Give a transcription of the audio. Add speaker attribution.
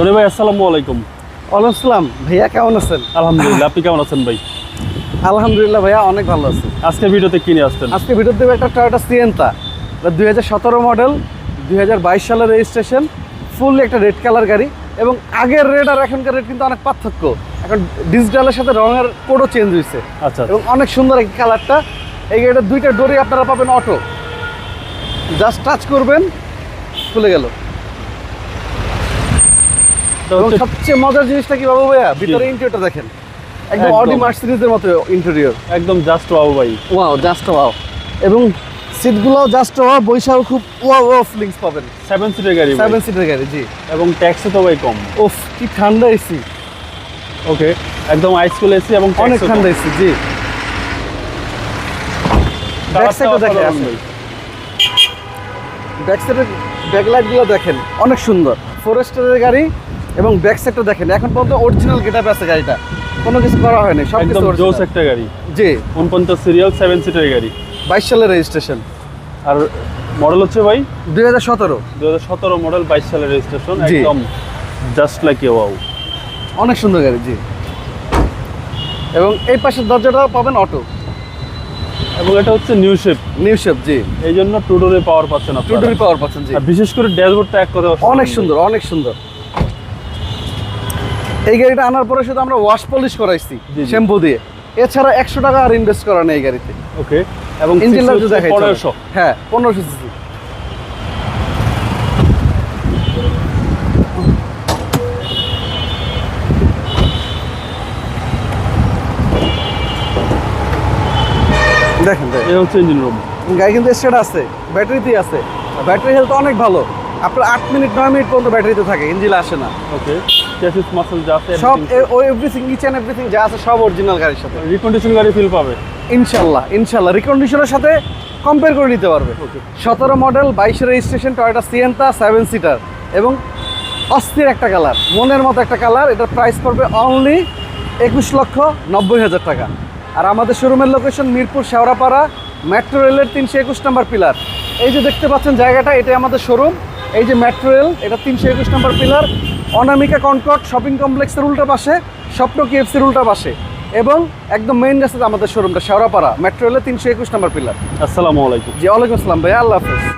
Speaker 1: ধরে ভাই আসসালামু আলাইকুম।
Speaker 2: আসসালাম ভাইয়া কেমন আছেন?
Speaker 1: আলহামদুলিল্লাহ আপনি কেমন আছেন ভাই?
Speaker 2: আলহামদুলিল্লাহ ভাইয়া অনেক ভালো আছি।
Speaker 1: আজকে ভিডিওতে কিনে আসছেন?
Speaker 2: আজকে ভিডিও দেবে একটা টয়োটা সিয়েন্তা দুই হাজার সতেরো মডেল দুই হাজার বাইশ সালের রেজিস্ট্রেশন ফুল একটা রেড কালার গাড়ি। এবং আগের রেড আর এখনকার রেড কিন্তু অনেক পার্থক্য। এখন ডিজিটালের সাথে রঙের কোডও চেঞ্জ হয়েছে।
Speaker 1: আচ্ছা
Speaker 2: এবং অনেক সুন্দর এই কালারটা এই গাড়িটা দুইটা ডোরে আপনারা পাবেন অটো জাস্ট টাচ করবেন খুলে গেল। সবচেয়ে মজার জিনিসটা কি বাবু ভাইয়া? ভিতরে ইন্টেরিয়রটা দেখেন। একদম। অডি মার্সিডিজের মতো ইন্টেরিয়র
Speaker 1: একদম জাস্ট বাবু ভাই।
Speaker 2: ওয়াও জাস্ট ওয়াও এবং সিটগুলোও জাস্ট ওয়াও বৈশাও খুব ওয়াও ওয়াও ফিলিংস পাবেন।
Speaker 1: সেভেন সিটের গাড়ি।
Speaker 2: সেভেন সিটের গাড়ি জি।
Speaker 1: এবং ট্যাক্সে তো ভাই কম।
Speaker 2: ওফ কি ঠান্ডা এসি
Speaker 1: ওকে একদম আইস কুল এসি এবং
Speaker 2: অনেক ঠান্ডা এসি জি।
Speaker 1: কালারটাও
Speaker 2: Back side ও দেখে
Speaker 1: অসাধারণ
Speaker 2: আছে।
Speaker 1: ভাই।
Speaker 2: ব্যাক সাইডের ব্যাকলাইটগুলো দেখেন অনেক সুন্দর। ফরেস্টারের গাড়ি এবং ব্যাক সাইডটা দেখেন এখন পর্যন্ত অরিজিনাল গেটআপ আছে গাড়িটা। কোনো কিছু করা হয়নি সব কিছু
Speaker 1: জোস একটা গাড়ি।
Speaker 2: জি।
Speaker 1: উনপঞ্চাশ সিরিয়াল সেভেন সিটের গাড়ি।
Speaker 2: বাইশ সালের রেজিস্ট্রেশন
Speaker 1: আর মডেল হচ্ছে ভাই?
Speaker 2: দুই হাজার সতেরো।
Speaker 1: দু হাজার সতেরো মডেল বাইশ সালের রেজিস্ট্রেশন। একদম জাস্ট লাইক ইউ ওয়াও
Speaker 2: অনেক সুন্দর গাড়ি জি। এবং এই পাশের দরজাটাও পাবেন অটো
Speaker 1: এবং এটা হচ্ছে নিউ শেপ
Speaker 2: নিউ শেপ জি।
Speaker 1: এই জন্য টুডোরে পাওয়ার পাচ্ছেন
Speaker 2: টু
Speaker 1: আপনারা
Speaker 2: পাওয়ার পাচ্ছেন জি।
Speaker 1: আর বিশেষ করে ড্যাশবোর্ডটা এক কথা
Speaker 2: অনেক সুন্দর অনেক সুন্দর। এই গাড়িটা আনার পরে শুধু আমরা ওয়াশ পলিশ করাইছি। শ্যাম্পু দিয়ে। এছাড়া একশো টাকা আর ইনভেস্ট করা নেই গাড়িতে।
Speaker 1: ওকে এবং
Speaker 2: ইঞ্জিন
Speaker 1: হচ্ছে
Speaker 2: দেখাই
Speaker 1: পনেরোশো।
Speaker 2: হ্যাঁ পনেরোশো সিসি দেখেন
Speaker 1: এই হচ্ছে ইঞ্জিন রুম
Speaker 2: গাড়ি কিন্তু স্টেট আছে ব্যাটারিতেই আছে। ব্যাটারি হেলথ অনেক ভালো। আপনার আট মিনিট নয় মিনিট পর্যন্ত ব্যাটারিতে থাকে ইঞ্জিন আসে না।
Speaker 1: ওকে চেসিস মাসল যা আছে
Speaker 2: সব ও এভরিথিং ইচ অ্যান্ড এভরিথিং যা আছে সব অরিজিনাল গাড়ির সাথে।
Speaker 1: রিকন্ডিশন গাড়ি ফিল পাবে।
Speaker 2: ইনশাল্লাহ ইনশাল্লাহ। রিকন্ডিশনের সাথে কম্পেয়ার করে নিতে পারবে. সতেরো মডেল বাইশের registration Toyota Sienta seven seater এবং অস্থির একটা কালার মনের মতো একটা কালার এটার প্রাইস পড়বে অনলি একুশ লক্ষ নব্বই হাজার টাকা। আর আমাদের শোরুমের লোকেশন মিরপুর শেওড়াপাড়া মেট্রো রেলের তিনশো একুশ নম্বর পিলার এই যে দেখতে পাচ্ছেন জায়গাটা এটা আমাদের শোরুম এই যে মেট্রো রেল এটা তিনশো একুশ নম্বর পিলার অনামিকা কনকট শপিং কমপ্লেক্সের উল্টা পাশে স্বপ্ন কেএফসির উল্টা পাশে এবং একদম মেইন রাস্তাতে আমাদের শোরুমটা শেওড়াপাড়া মেট্রো রেলের তিনশো একুশ নম্বর পিলার
Speaker 1: আসসালামু আলাইকুম।
Speaker 2: জি ওয়ালাইকুম আসসালাম ভাই আল্লাহ হাফেজ।